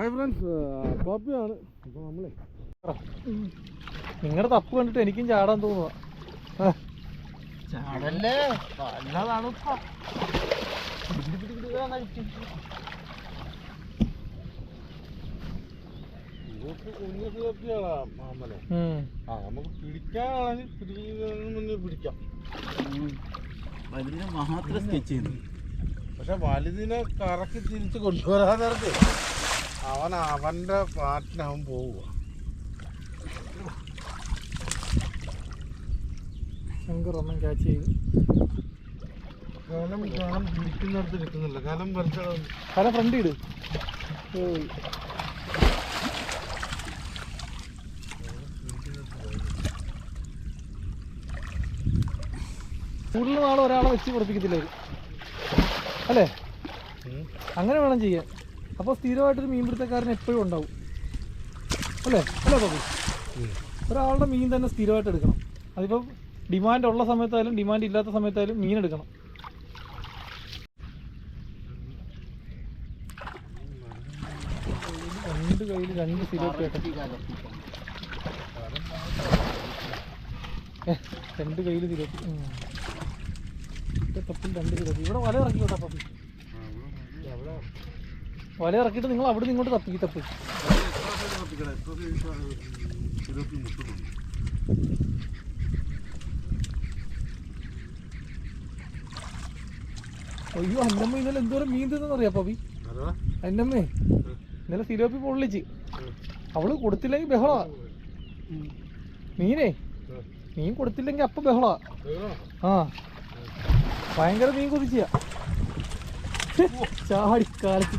Hi friends പാപ്പിയാണ് അപ്പോൾ നമ്മളെ നിങ്ങളുടെ തപ്പ് കണ്ടിട്ട് എനിക്കും ചാടാൻ തോന്നുക ചാടല്ലേ? നല്ലതാണ് മാമലെ ആ നമുക്ക് പിടിക്കാനാണെങ്കിൽ പിടിക്കാം. വലുതിനെ മാത്രം സ്കെച്ച് ചെയ്യുന്നു. പക്ഷെ വലുതിനെ കറക്കി തിരിച്ചു കൊണ്ടുവരാതെ അവൻ അവന്റെ പാട്ടിന് അവൻ പോവുക ശങ്കറൊന്നും ക്യാച്ച് ചെയ്ത്. കലം കലം പിടിക്കുന്നിടത്ത് കിട്ടുന്നില്ല കലം വരച്ച കല ഫ്രണ്ട് ഇട്. കൂടുതൽ നാളെ ഒരാളെ വെച്ച് പഠിപ്പിക്കത്തില്ല? അല്ലേ? അങ്ങനെ വേണം ചെയ്യാൻ. അപ്പോൾ സ്ഥിരമായിട്ടൊരു മീൻപിടുത്തക്കാരൻ എപ്പോഴും ഉണ്ടാവും. അല്ലേ? അല്ലേ ബാബു ഒരാളുടെ മീൻ തന്നെ സ്ഥിരമായിട്ട് എടുക്കണം. അതിപ്പോൾ ഡിമാൻഡ് ഉള്ള സമയത്തായാലും ഡിമാൻഡ് ഇല്ലാത്ത സമയത്തായാലും മീൻ എടുക്കണം. രണ്ട് കയ്യിൽ രണ്ട് സ്ഥിരം രണ്ട് കയ്യിൽ സിലോപ്പി തപ്പിൽ രണ്ട് സിലോപ്പി ഇവിടെ വല ഇറക്കിക്കോട്ടെ പപ്പി. വല ഇറക്കിയിട്ട് നിങ്ങൾ അവിടെ നിങ്ങോട്ട് ഇങ്ങോട്ട് തപ്പി തപ്പ്. അയ്യോ അന്നമ്മ ഇന്നലെ എന്തോരം മീൻ തിന്നറിയാ പപ്പി? അന്നമ്മേ ഇന്നലെ സിലോപ്പി പൊള്ളിച്ച്. അവൾ കൊടുത്തില്ലെങ്കിൽ ബഹളാ. മീനേ മീൻ കൊടുത്തില്ലെങ്കിൽ അപ്പം ബഹളാ. ആ ഭയങ്കര മീൻ കൊതിച്ച ചാടി കാലത്ത്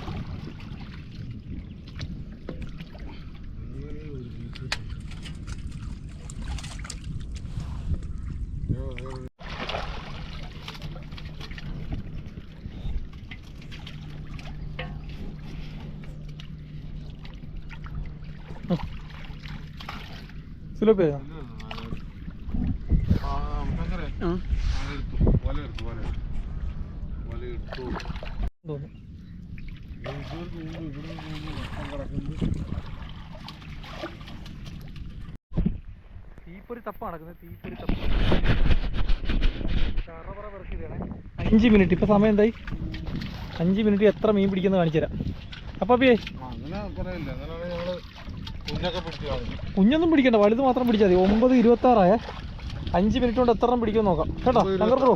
പോയതാ കാലത്ത് തന്നെ വന്നു സിലോപ്പി തോന്നുന്നു തീപ്പൊരി തപ്പ നടക്കുന്നത് തീപ്പൊരി തപ്പ. അഞ്ച് മിനിറ്റ്. ഇപ്പൊ സമയം എന്തായി? അഞ്ച് മിനിറ്റ് എത്ര മീൻ പിടിക്കുന്ന കാണിച്ചു തരാം അപ്പൊ അപ്പിയേ അങ്ങനെ അങ്ങനെയാണെങ്കിൽ ഞങ്ങൾ കുഞ്ഞൊക്കെ പിടിച്ചു കാണും കുഞ്ഞൊന്നും പിടിക്കണ്ട വലുത് മാത്രം പിടിച്ചാൽ മതി. ഒമ്പത് ഇരുപത്തി ആറായ അഞ്ച് മിനിറ്റ് കൊണ്ട് എത്ര പിടിക്കാൻ പിടിക്കുമെന്ന് നോക്കാം. കേട്ടോ? ശങ്കർ ബ്രോ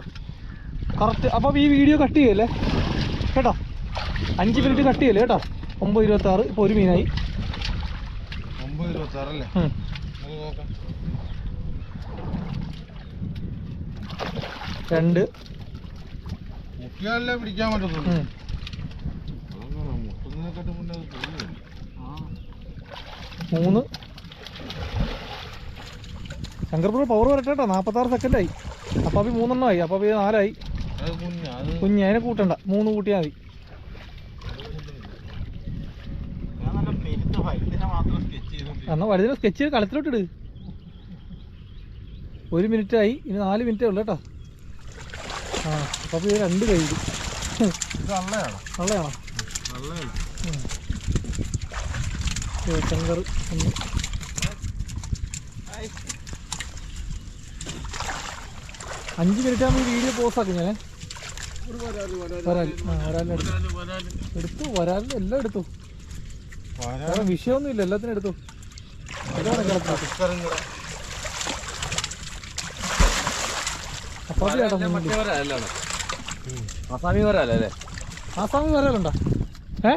കറക്റ്റ് അപ്പം ഈ വീഡിയോ കട്ട് ചെയ്യല്ലേ? കേട്ടോ? അഞ്ച് മിനിറ്റ് കട്ട് ചെയ്യല്ലേ? കേട്ടോ? ഒമ്പത് ഇരുപത്തി ആറ് ഇപ്പോൾ ഒരു മീനായി. ഒമ്പത് ഇരുപത്തി ആറല്ലേ നോക്കാം. രണ്ട്. പിടിക്കാൻ പറ്റത്തുള്ളൂ. മൂന്ന്. ശങ്കർ ബ്രോ പവർ വരട്ടെ കേട്ടോ നാൽപ്പത്താറ് സെക്കൻഡായി അപ്പം അപ്പൊ മൂന്നെണ്ണമായി. അപ്പം അപ്പൊ നാലായി. കുഞ്ഞ അത് കുഞ്ഞ് അതിനെ കൂട്ടണ്ട. മൂന്ന് കൂട്ടിയാൽ മതി. എന്നാ വലുതിനെ സ്കെച്ച് ചെയ്തോണ്ടിരിക്കും എന്നാൽ വലുതിനെ സ്കെച്ച് ചെയ്ത് കളത്തിലോട്ട് ഇട്. ഒരു മിനിറ്റ് ആയി. ഇനി നാല് മിനിറ്റേ ഉള്ളു കേട്ടോ. ആ അപ്പം ഇത് രണ്ട് കഴിഞ്ഞു നല്ലതാണ്. നല്ലതാണോ. ശങ്കർ ഒന്ന് അഞ്ച് മിനിറ്റ് ആകുമ്പോൾ വീഡിയോ പോസ് ആക്കും ഞാൻ വരാൽ എടുത്തു. വരാലിന് എല്ലാം എടുത്തു. വിഷയമൊന്നുമില്ല വേറെ എല്ലാത്തിനും എടുത്തു. ഇതാണ് കിടക്കുന്നത് കക്കറും കൂടെ അപ്പം ചേട്ടാ മുന്നിൽ. അസാമി വരാല്ലേ ആസാമി വരാലുണ്ടോ ഏ?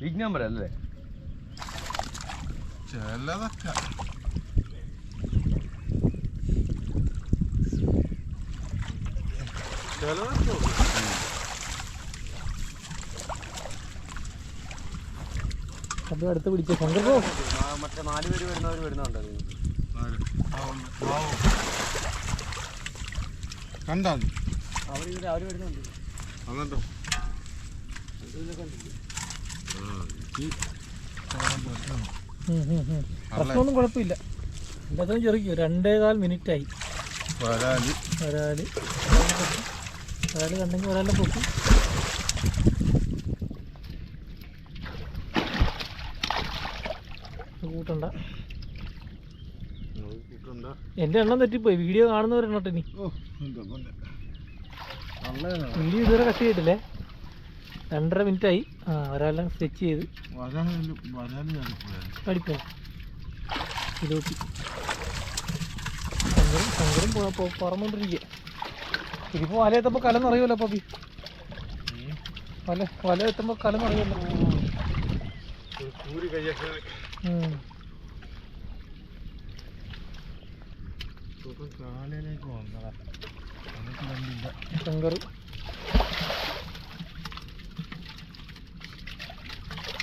വിജ്ഞാൻ വരാല്ലേ ചിലതൊക്കെ. ചിലതൊക്കെ. അത് അടുത്ത് പിടിച്ച. ശങ്കർ മറ്റേ നാല് പേര് വരുന്നവർ വരുന്നുണ്ടോ കണ്ടാ? അവർ അവർ വരുന്നുണ്ട്? എന്നിട്ടോ പ്രശ്നമൊന്നും കുഴപ്പമില്ല. എന്താ ചെറിയ രണ്ടേകാൽ മിനിറ്റ് ആയി വരാൽ. കണ്ടെങ്കിൽ വരാലും പൊക്കും. കൂട്ടണ്ട. എന്റെ എണ്ണം തെറ്റിപ്പോയി. വീഡിയോ കാണുന്നവരെണ്ണട്ടെ നല്ലതാണ്. വീഡിയോ ഇതുവരെ കട്ട് ചെയ്തിട്ടില്ലേ? രണ്ടര മിനിറ്റ് ആയി ആ ഒരാളെല്ലാം സ്റ്റെച്ച് ചെയ്ത്. പഠിപ്പോ ഇരുപത്തി ശങ്കരും പോ- പറന്നുകൊണ്ടിരിക്കുക ഇതിപ്പോൾ വല എത്തുമ്പോൾ കല നിറയുമല്ലോ പപ്പി. വല വല എത്തുമ്പോൾ കലം നിറയുമല്ലോ. കൂരി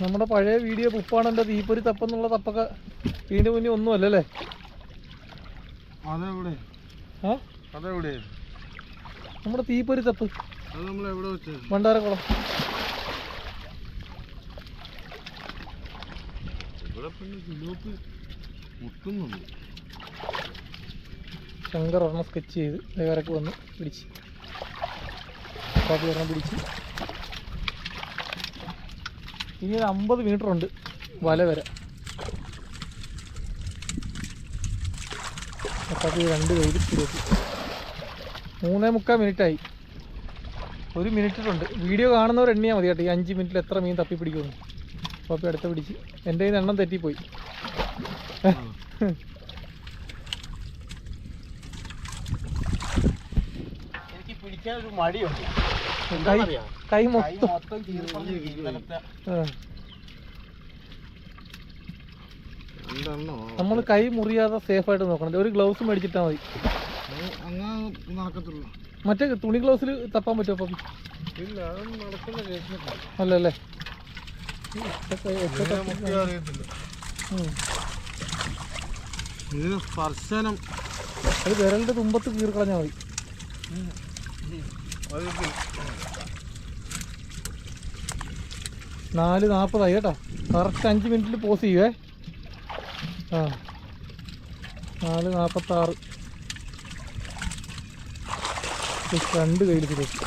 നമ്മുടെ പഴയ വീഡിയോ പുപ്പാണെന്റെ തീപ്പൊരി തപ്പെന്നുള്ള തപ്പൊക്കെ ഇതിന്റെ മുന്നേ ഒന്നും അല്ലല്ലേ? നമ്മുടെ തീപ്പൊരി തപ്പ്. മണ്ടാരക്കുളം ശങ്കർ ഒരെണ്ണം സ്കെച്ച് ചെയ്ത് വേറെ വന്ന് പിടിച്ച്. കാപ്പി ഒരെണ്ണം പിടിച്ച്. ഇനി ഒരു അമ്പത് മീറ്റർ ഉണ്ട് വല വരെ. രണ്ട് കയ്യിൽ ഇരുപത്തി മൂന്നേ മുക്കാൽ മിനിറ്റായി. ഒരു മിനിറ്റിലുണ്ട്. വീഡിയോ കാണുന്നവർ എണ്ണിയാൽ മതി കേട്ടോ. ഈ അഞ്ച് മിനിറ്റിൽ എത്ര മീൻ തപ്പി പിടിക്കുമെന്ന്. കാപ്പി അടുത്ത് പിടിച്ച്. എന്റെ കയ്യിൽ നിന്ന് എണ്ണം തെറ്റിപ്പോയി എനിക്ക് പിടിക്കാൻ ഒരു മടിയുണ്ട്. കൈ എന്താണെന്നറിയോ? കൈ കൈ മൊത്തം മൊത്തം ഇന്നലത്തെ. നമ്മൾ കൈ മുറിയാതെ സേഫ് ആയിട്ട് നോക്കണം ഒരു ഗ്ലൗസ് മേടിച്ചിട്ടാ മതി. മറ്റേ തുണി ഗ്ലൗസിൽ തപ്പാൻ പറ്റുമോ അപ്പം അല്ലല്ലേ? സ്പർശനം. അത് വിരലിന്റെ തുമ്പത്ത് കീറി കളഞ്ഞാ മതി നാല് നാൽപ്പതായി കേട്ടോ. കറക്റ്റ് അഞ്ച് മിനിറ്റിൽ പോസ് ചെയ്യുവേ. ആ. നാല് നാൽപ്പത്താറ് രണ്ട് കയ്യിൽ തിരിച്ചു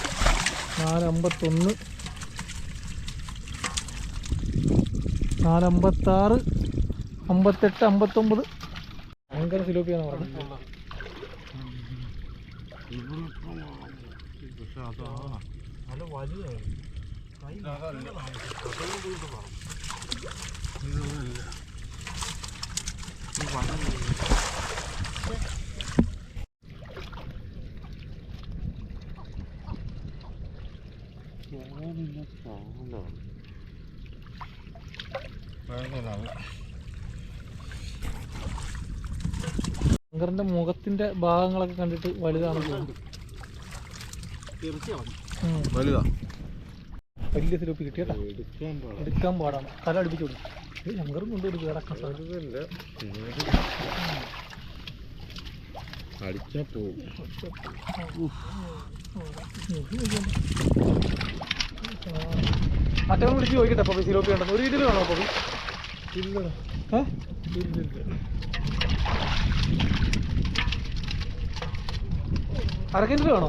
നാല് അമ്പത്തൊന്ന് നാല് അമ്പത്താറ് അമ്പത്തെട്ട് അമ്പത്തൊമ്പത്. ഭയങ്കര സിലോപ്പിയാണ് പറഞ്ഞത് നല്ല വലുതാണ് അതല്ല ശങ്കറിന്റെ മുഖത്തിന്റെ ഭാഗങ്ങളൊക്കെ കണ്ടിട്ട് ഉം. വലുതാ. വലിയ സിലോപ്പി കിട്ടിയട്ടാ എടുക്കാൻ പാടാണ് തല അടുപ്പിച്ചു കൊടുക്കും. ശങ്കറും കൊണ്ടൊരു കേടക്കാൻ സാധ്യതയില്ല അടിച്ചാ പോകും മറ്റവൻ വിളിച്ച് ചോദിക്കട്ടെ അപ്പൊ സിലോപ്പി ഉണ്ടെന്ന് ഒരു ഇതിൽ വേണോ അപ്പൊ ഇല്ലടാ. അരക്കിന്റെ വേണോ?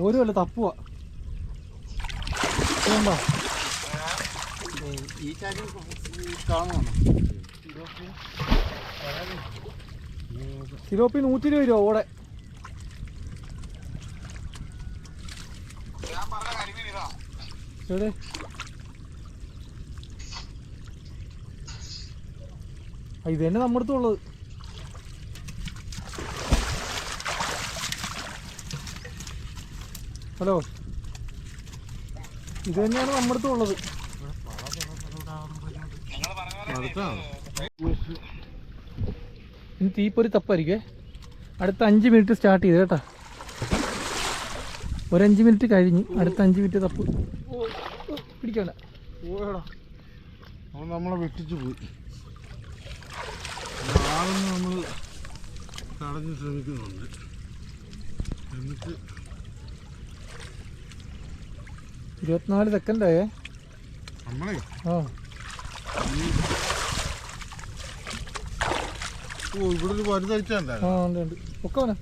ഒരു വല്ല തപ്പുവാ. വേണ്ടോ സിലോപ്പി നൂറ്റി ഇരുപത് രൂപ ഓടെ. എവിടെ ഇത്. തന്നെ നമ്മുടെ അടുത്തുള്ളത് ഹലോ. ഇത് തന്നെയാണ് നമ്മുടെ അടുത്തും ഉള്ളത്. അടുത്താണ് ഇനി തീപ്പൊരി തപ്പായിരിക്കേ. അടുത്ത അഞ്ച് മിനിറ്റ് സ്റ്റാർട്ട് ചെയ്ത് കേട്ടാ. ഒരഞ്ച് മിനിറ്റ് കഴിഞ്ഞ് അടുത്ത അഞ്ച് മിനിറ്റ് തപ്പ്. പിടിക്കണ്ടെ. നമ്മളെ വെട്ടിച്ച് പോയി. നമ്മൾ ശ്രമിക്കുന്നുണ്ട്. എന്നിട്ട് ഇരുപത്തിനാല് സെക്കൻഡായേ നമ്മളെ? ആ. ഓ ഇവിടെ ഒരു വലുത് ആ അയച്ചാണ്ടായിരുന്നു ഉണ്ട് ഉണ്ട്. ഒക്കെ അവനെ.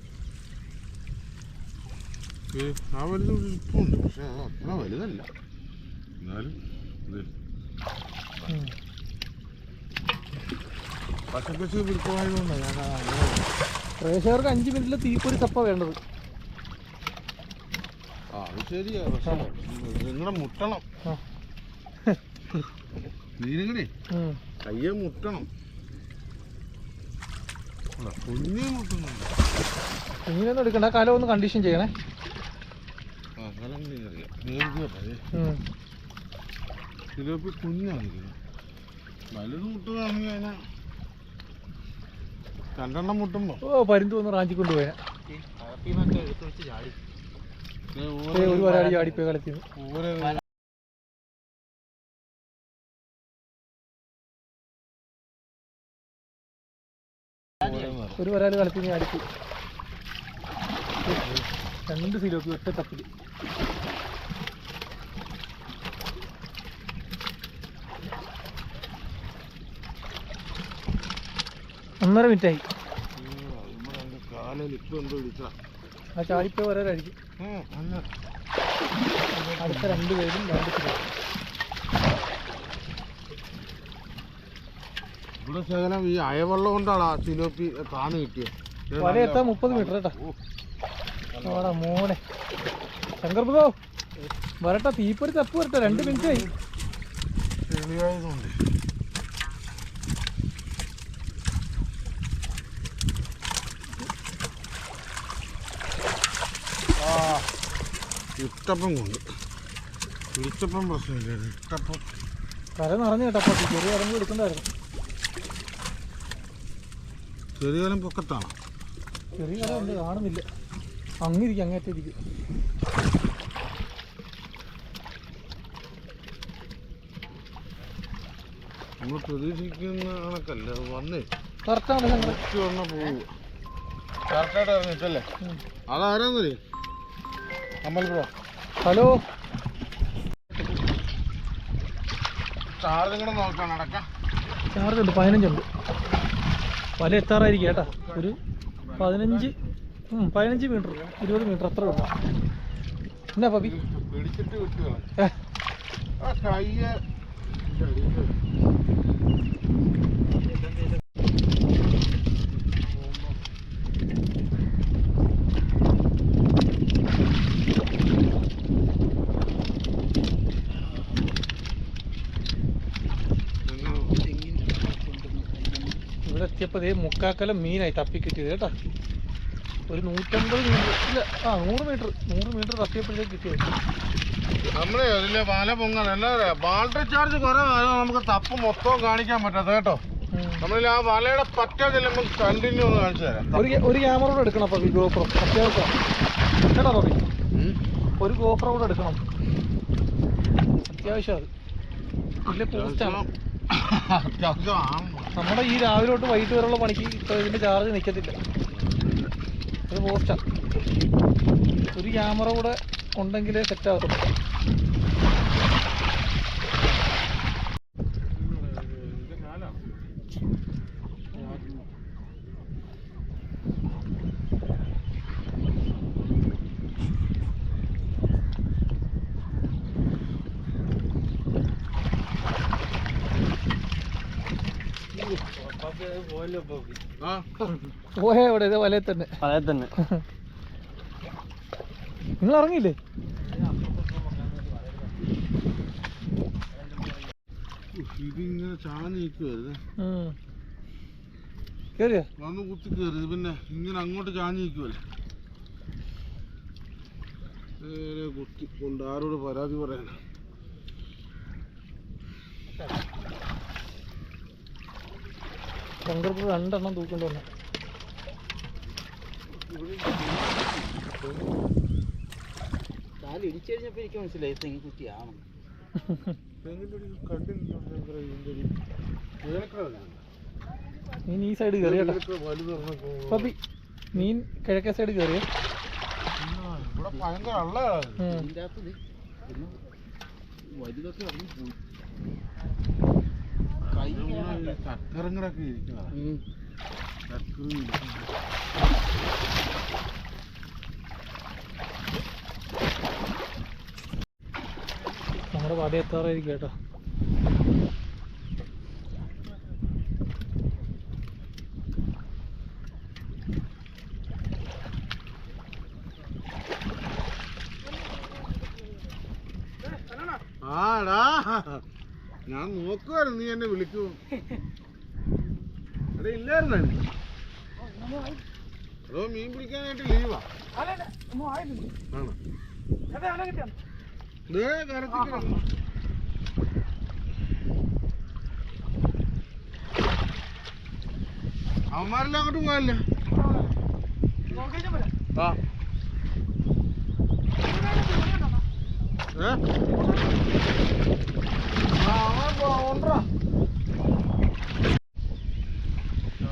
ആ വലുത് ഇവിടെ ഇരിപ്പുണ്ട്. പക്ഷെ അത് അത്ര വലുതല്ല. എന്നാലും ഇത്. ഉം. പച്ചക്കച്ച് ഞാൻ പ്രേക്ഷകർക്ക് അഞ്ച് മിനിറ്റിൽ തീപ്പൊരി കപ്പ വേണ്ടത്. ശരിയാ. പക്ഷെ നിങ്ങളുടെ മുട്ടണം കയ്യെ മുട്ടണം. കുഞ്ഞേ മുട്ടുന്നുണ്ട് എടുക്കണ്ട. കാലം ഒന്ന് കണ്ടീഷൻ ചെയ്യണേ. ആ കാലം. ചിലപ്പോൾ കുഞ്ഞായിരിക്കും വലുത് മുട്ടുകയാണെങ്കിൽ അതിനെ രണ്ടെണ്ണം മുട്ടുമ്പോ. ഓ പരിന്തു ഒന്ന് റാഞ്ചി കൊണ്ടുപോയാ അകത്തീന്നൊക്കെ എടുത്ത് വെച്ച് ചാടി. ഒരു വരാടി ഒരു വരാൽ കളത്തിൽ ചാടിപ്പോയി രണ്ട് സിലോപ്പി ഒറ്റ തപ്പിൽ. ഒന്നര മിനിറ്റായി കാലിൽ ഇപ്പൊ എന്തോ ഇടിച്ചാ ആ ചാടിപ്പോയി അല്ല അടുത്ത രണ്ട് പേരും രണ്ട് ഇവിടെ ശകലം ഈ അയവെള്ളം കൊണ്ടാണ് ആ സിലോപ്പി താന്ന് കിട്ടിയത്. വല എത്താൻ മുപ്പത് മീറ്റർ കേട്ടാ. മോനെ. ശങ്കർ ബ്രോ വരട്ടെ തീപ്പൊരി തപ്പ് വരട്ടെ രണ്ട് മിനിറ്റ് ആയി. ചെളിയായതുകൊണ്ട് ആ ഇട്ടപ്പം കൊണ്ട്. ഇടിച്ചപ്പം പ്രശ്നമില്ല ഇട്ടപ്പം. കര നിറഞ്ഞു ഇട്ടപ്പം ചെറിയ ഇറങ്ങി എടുക്കണ്ടായിരുന്നു. ചെറിയാലും പൊക്കത്താണ്. ചെറിയ കരം ഉണ്ട് കാണുന്നില്ല. അങ്ങിരിക്കും അങ്ങേറ്റിരിക്കും നമ്മൾ പ്രതീക്ഷിക്കുന്ന കണക്കല്ല വന്നേ. കറക്റ്റാണ് ശങ്കർ വന്ന പോവുക കറക്റ്റായിട്ട് ഇറങ്ങിയിട്ടല്ലേ അതാരാന്നറിയ? അമ്മൽ ബ്രോ. ഹലോ. ചാർജും ഉണ്ട് പതിനഞ്ചുണ്ട് വല എത്താറായിരിക്കും കേട്ടാ. ഒരു പതിനഞ്ച് പതിനഞ്ച് മീറ്റർ ഇരുപത് മീറ്റർ അത്ര ഉണ്ട് എന്നാ പപ്പി? പിടിച്ചിട്ട് വിട്ടുകളെ ഏ, ആ കയ്യ ഇവിടെ എത്തിയപ്പോൾ ഇതേ മുക്കാക്കലം മീനായി തപ്പി കിട്ടിയത് കേട്ടോ. ഒരു നൂറ്റമ്പത് മീറ്റർ ഇല്ല ആ നൂറ് മീറ്റർ നൂറ് മീറ്റർ തപ്പിയപ്പോഴത്തേക്ക് കിട്ടിയത്. നമ്മളെ അതിലെ വല പൊങ്ങാൻ എന്താ പറയാ ബാൾട്ടർ ചാർജ് കുറവാണ് നമുക്ക് തപ്പ് മൊത്തവും കാണിക്കാൻ പറ്റാത്ത കേട്ടോ. നമ്മളിൽ ആ വലയുടെ പറ്റ ചെല്ലുമ്പോൾ കണ്ടിന്യൂ ഒന്ന് കാണിച്ചു തരാം. ഒരു ക്യാ- ഒരു ക്യാമറ കൂടെ എടുക്കണം പപ്പി ഗോപ്രോ അത്യാവശ്യം. കേട്ടോ റോബി ഒരു ഗോപ്രോ കൂടെ എടുക്കണം. അത്യാവശ്യം അത്. പോസ്റ്റാണ് അത്യാവശ്യം ആണ്. നമ്മുടെ ഈ രാവിലെ തൊട്ട് വൈകിട്ട് വരെയുള്ള പണിക്ക് ഇപ്പൊ ഇതിന്റെ ചാർജ് നിൽക്കത്തില്ല ഇത് പോസ്റ്റാ. ഒരു ക്യാമറ കൂടെ ഉണ്ടെങ്കിലേ സെറ്റ് ആകത്തുള്ളൂ പോയേ ഇവിടെ ഇതേ വലയിൽ തന്നെ. അതെ തന്നെ. നിങ്ങൾ ഇറങ്ങിയില്ലേ? ഇതിങ്ങനെ കേറിയോ? വന്ന് കുത്തി കയറി പിന്നെ ഇങ്ങനെ അങ്ങോട്ട് ചാഞ്ഞിരിക്കുവല്ലേ നേരെ കുത്തി. കൊണ്ട് ആരോട് പരാതി പറയാനാ? ശങ്കർപ്പുഴ രണ്ടെണ്ണം തൂക്കേണ്ടി വന്നു. കാൽ ഇടിച്ചു കഴിഞ്ഞപ്പോ എനിക്ക് മനസ്സിലായി തെങ്ങി ഈ സൈഡ് പപ്പി കിഴക്കേ സൈഡ് കയറിയ വലുതൊക്കെ ഇറങ്ങി പോയി കൈ കേറാൻ ചക്കരങ്ങളൊക്കെ. ചക്കരം നമ്മുടെ വടയെത്താറായിരിക്കും കേട്ടോ ഞാൻ നീ എന്നെ വിളിക്കൂ. അവിടെ ഇല്ലായിരുന്നു അതോ മീൻ പിടിക്കാനായിട്ട് ലീവാ ആണോ. അവന്മാരെല്ലാം അങ്ങോട്ട് പോയല്ലേ? ആ. ഏ ആ, അവൻ പോ- ഉണ്ടെടാ.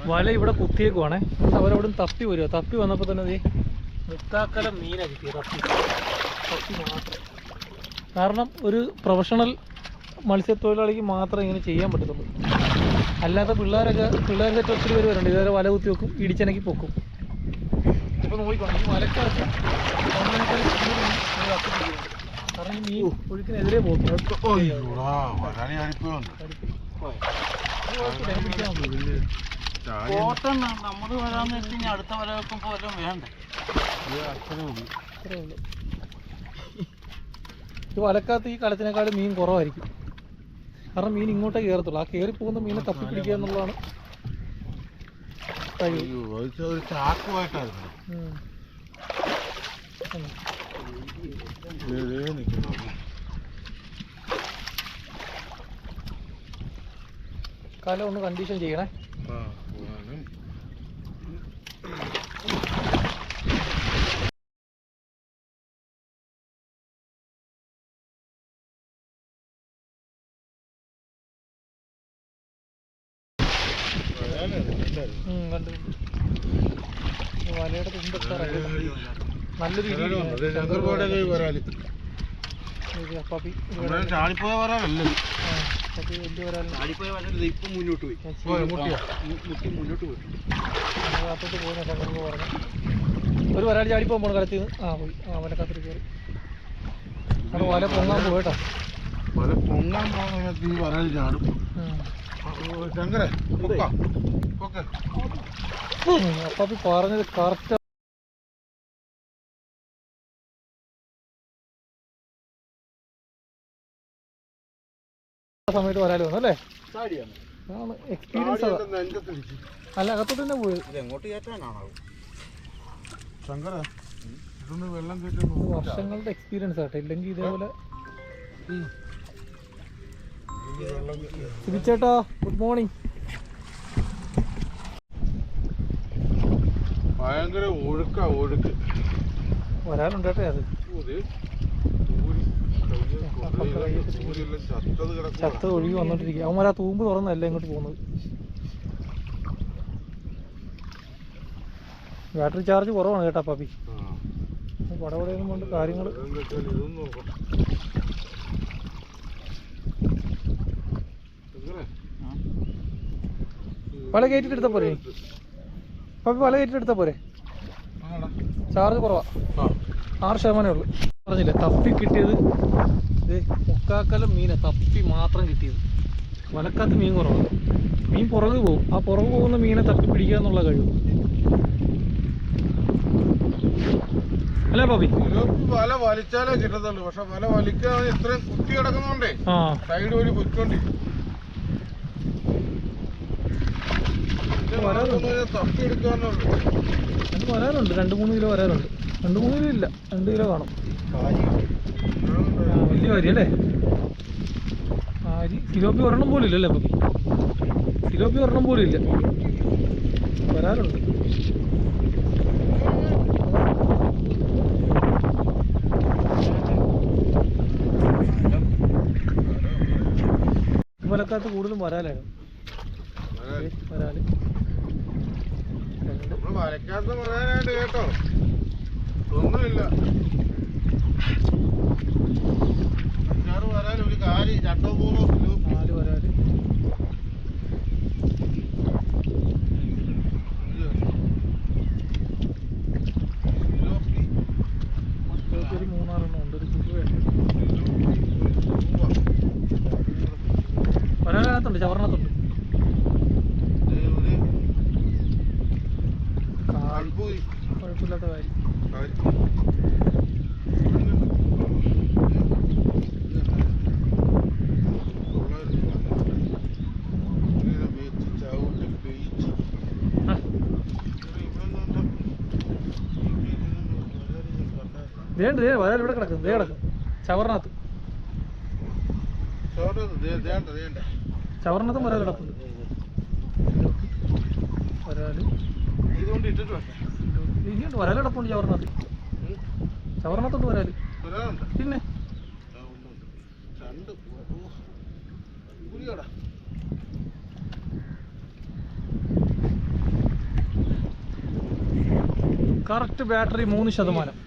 വല ഇവിടെ കുത്തിയേക്കുവാണേ. അവരവിടെ തപ്പി വരുമോ തപ്പി വന്നപ്പോൾ തന്നെ ദേ മീന കിട്ടിയ തപ്പി. തപ്പി മാത്രം. കാരണം ഒരു പ്രൊഫഷണൽ മത്സ്യത്തൊഴിലാളിക്ക് മാത്രമേ ഇങ്ങനെ ചെയ്യാൻ പറ്റത്തുള്ളൂ. അല്ലാത്ത പിള്ളേരൊക്കെ പിള്ളേരുടെ ഒത്തിരി പേര് വരുന്നുണ്ട്. ഇതുവരെ വല കുത്തി വെക്കും ഇടിച്ചനക്കി പൊക്കും. ഇപ്പൊ നോക്കിക്കോണം ഈ വലക്കകത്ത് കാരണം ഈ ഒഴുക്കിനെതിരെ പോകും നമ്മൾ വരാന്ന് വെച്ച് കഴിഞ്ഞാൽ അടുത്ത വല വെക്കുമ്പോ വല്ലതും വേണ്ടേ. ഇത് ഉള്ളൂ. ഈ കലത്തിനേക്കാളും മീൻ കുറവായിരിക്കും. കാരണം മീൻ ഇങ്ങോട്ടേ കയറത്തുള്ളൂ ആ കയറി പോകുന്ന മീനെ തപ്പി പിടിക്കുക എന്നുള്ളതാണ്. ചാക്കുമായിട്ടായിരുന്നു. ഉം. ഉം. ദേ, ദേ നിൽക്കുന്നു. കല ഒന്ന് കണ്ടീഷൻ ചെയ്യണേ ആ, കണ്ടു. വലയുടെ തുമ്പെത്താറായി ചാടിപ്പോയ വരാനല്ലേ ചാടിപ്പോയ ഇപ്പൊ മുന്നോട്ട് പോയി? മുട്ടി മുന്നോട്ട് പോയി. അതിനകത്തോട്ട് പോകുന്ന ശങ്കർന്ന് പറഞ്ഞു ഒരു വരാടി ചാടി പോകുമ്പോൾ നിന്ന് ആ പോയി. ആ വലക്കകത്തിൽ കയറി. അത് വല പൊങ്ങാൻ പോയിട്ടാ വല പൊങ്ങാൻ പോകുന്ന ഈ വരാടി ചാടും. ശങ്കരേ പറഞ്ഞത് കറക്റ്റ് സമയത്ത് വരാലോ അല്ലേ എക്സ്പീരിയൻസ്. അല്ല അകത്തോട്ട് തന്നെ പോയി. വർഷങ്ങളുടെ എക്സ്പീരിയൻസ് ആട്ടെ. ഇല്ലെങ്കിൽ ഇതേപോലെ കയറ്റി ഗുഡ് മോർണിംഗ് ഭയങ്കര ഒഴുക്കാ ഒഴുക്ക്. വരാനുണ്ട് കേട്ടോ അത്. ചത്ത ഒഴുകി വന്നോണ്ടിരിക്കുക അവന്മാർ ആ തൂമ്പ് തുറന്നല്ല ഇങ്ങോട്ട് പോകുന്നത് ബാറ്ററി ചാർജ് കുറവാണ് കേട്ടാ പാപ്പി. പടപടയൊന്നും കൊണ്ട് കാര്യങ്ങൾ പല വെച്ചാൽ ഇതൊന്നും നോക്കാം. ശങ്കരേ, വല കയറ്റിട്ട് എടുത്താ പോരെ പാപ്പി വല കയറ്റിട്ട് എടുത്താ പോരെ. ചാർജ് കുറവാ. ആറ് ശതമാനമേ ഉള്ളൂ പറഞ്ഞില്ലേ തപ്പി കിട്ടിയത് മുക്കാക്കലം മീനെ. തപ്പി മാത്രം കിട്ടിയത്. വലക്കാത്ത മീൻ കുറവാണ്. മീൻ പുറകു പോകും. ആ പുറകു പോകുന്ന മീനെ തപ്പി പിടിക്കുക എന്നുള്ള കഴിവ്. അല്ലേ ബാബി? വല വലിച്ചാലേ കിട്ടത്തുള്ളു. പക്ഷെ വല വലിക്കാൻ ഇത്രയും കുത്തി കിടക്കുന്നോണ്ടേ സൈഡ് വഴി പൊയ്ക്കൊണ്ടേ വരാറുണ്ട്. രണ്ട് മൂന്ന് കിലോ വരാറുണ്ട്. രണ്ട് മൂന്ന് കിലോ ഇല്ല. രണ്ട് കിലോ കാണും വലിയ അരി അല്ലേ? അരി സിലോപ്പി ഒരെണ്ണം പോലും ഇല്ലല്ലേ പപ്പി സിലോപ്പി ഒരെണ്ണം പോലും ഇല്ല. വരാറുണ്ട്. മലക്കാലത്ത് കൂടുതലും വരാലാണ് വരാൽ കേട്ടോ. ഒന്നുമില്ല. അഞ്ചാറ് വരാൻ ഒരു കാര്യം രണ്ടോ മൂന്നോ സിലൂപ്പി നാല് ഒരു മൂന്നാറെണ്ണം ഉണ്ട്. ഒരു കുറുവയുണ്ട് വരാനകത്തുണ്ട് ചവർണത്തുണ്ട് വേണ്ട ദേ വരാൽ ഇവിടെ കിടക്കും ദേ കിടക്കും ചവറിനകത്ത്. ചവറിനകത്തും വരാൽ ഇനിയുണ്ട്. വരാൽ കിടപ്പുണ്ട് ചവറിനകത്ത്. ചവർണത്തുണ്ട് വരാൽ പിന്നെ? ഉണ്ട്, ഉണ്ട്. കറക്റ്റ് ബാറ്ററി മൂന്ന് ശതമാനം.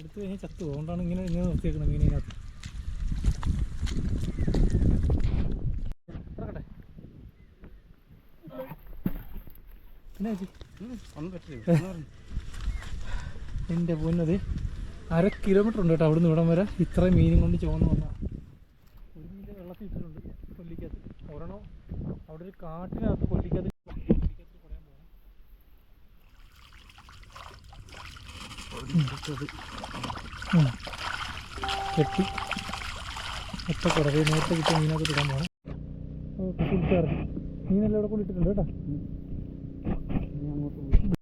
എടുത്തു കഴിഞ്ഞാൽ ചത്തു. അതുകൊണ്ടാണ് ഇങ്ങനെ ഇങ്ങനെ നിർത്തിയേക്കുന്നത് മീനിനകത്ത്. എന്റെ പോന്നത് അര കിലോമീറ്റർ ഉണ്ട് കേട്ടോ അവിടുന്ന് ഇവിടം വരെ. ഇത്രയും മീനും കൊണ്ട് ചുവന്ന് വന്ന. കെട്ടി. ഒറ്റ കുറവ്. നേരത്തെ കിട്ടിയ മീനൊക്കെ ഇടാൻ പോകണം ഓക്കെ തിരിച്ചറിഞ്ഞു മീനെല്ലാം ഇവിടെ കൊണ്ടിട്ടിട്ടുണ്ട് കേട്ടോ.